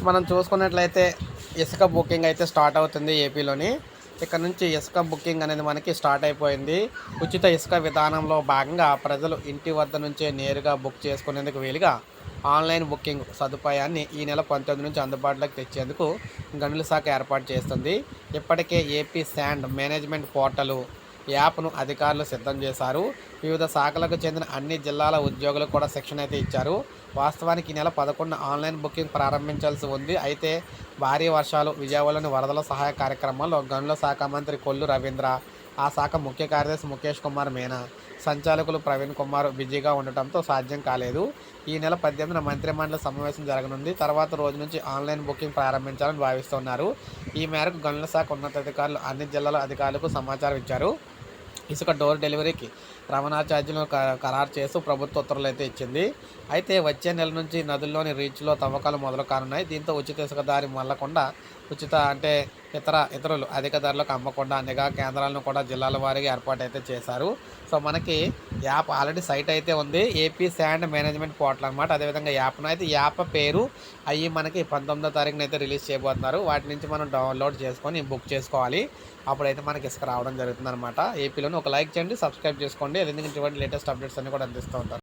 Next మనం చూసుకున్నట్లయితే ఇసుక బుకింగ్ అయితే స్టార్ట్ అవుతుంది ఏపీలోని. ఇక్కడ నుంచి ఇసుక బుకింగ్ అనేది మనకి స్టార్ట్ అయిపోయింది. ఉచిత ఇసుక విధానంలో భాగంగా ప్రజలు ఇంటి వద్ద నుంచే నేరుగా బుక్ చేసుకునేందుకు వీలుగా ఆన్లైన్ బుకింగ్ సదుపాయాన్ని ఈ నెల పంతొమ్మిది నుంచి అందుబాటులోకి తెచ్చేందుకు గనుల శాఖ ఏర్పాటు చేస్తుంది. ఇప్పటికే ఏపీ శాండ్ మేనేజ్మెంట్ పోర్టలు యాప్ను అధికారులు సిద్ధం చేశారు. వివిధ శాఖలకు చెందిన అన్ని జిల్లాల ఉద్యోగులకు కూడా శిక్షణ అయితే ఇచ్చారు. వాస్తవానికి ఈ నెల పదకొండు ఆన్లైన్ బుకింగ్ ప్రారంభించాల్సి ఉంది. అయితే భారీ వర్షాలు విజయవాడలోని వరదల సహాయ కార్యక్రమంలో గనుల శాఖ మంత్రి కొల్లు రవీంద్ర ఆ శాఖ ముఖ్య కార్యదర్శి ముఖేష్ కుమార్ మీనా సంచాలకులు ప్రవీణ్ కుమార్ బిజీగా ఉండటంతో సాధ్యం కాలేదు. ఈ నెల పద్దెనిమిదిన మంత్రిమండలి సమావేశం జరగనుంది. తర్వాత రోజు నుంచి ఆన్లైన్ బుకింగ్ ప్రారంభించాలని భావిస్తున్నారు. ఈ మేరకు గనుల శాఖ ఉన్నతాధికారులు అన్ని జిల్లాల అధికారులకు సమాచారం ఇచ్చారు. ఇసుక డోర్ డెలివరీకి రవాణా ఛార్జీలను క- ఖరారు చేస్తూ ప్రభుత్వ ఉత్తర్వులు అయితే ఇచ్చింది. అయితే వచ్చే నెల నుంచి నదుల్లోని రీచ్లో తవ్వకాలు మొదలు కానున్నాయి. దీంతో ఉచిత ఇసుక దారి మళ్ళకుండా ఉచిత అంటే ఇతర ఇతరులు అధిక ధరలకు అమ్మకుండా నిఘా కేంద్రాలను కూడా జిల్లాల వారీగా ఏర్పాటు అయితే చేశారు. సో మనకి యాప్ ఆల్రెడీ సైట్ అయితే ఉంది. ఏపీ శాండ్ మేనేజ్మెంట్ పోర్టల్ అనమాట అదేవిధంగా యాప్ను అయితే యాప్ పేరు అవి మనకి పంతొమ్మిదో తారీఖున అయితే రిలీజ్ చేయబోతున్నారు. వాటి నుంచి మనం డౌన్లోడ్ చేసుకొని బుక్ చేసుకోవాలి. అప్పుడైతే మనకి ఇసుక రావడం జరుగుతుంది అనమాట ఏపీలోని ఒక లైక్ చేయండి సబ్స్క్రైబ్ చేసుకోండి. అదేవిధంగా ఇటువంటి లేటెస్ట్ అప్డేట్స్ అన్ని కూడా అందిస్తూ ఉంటారు.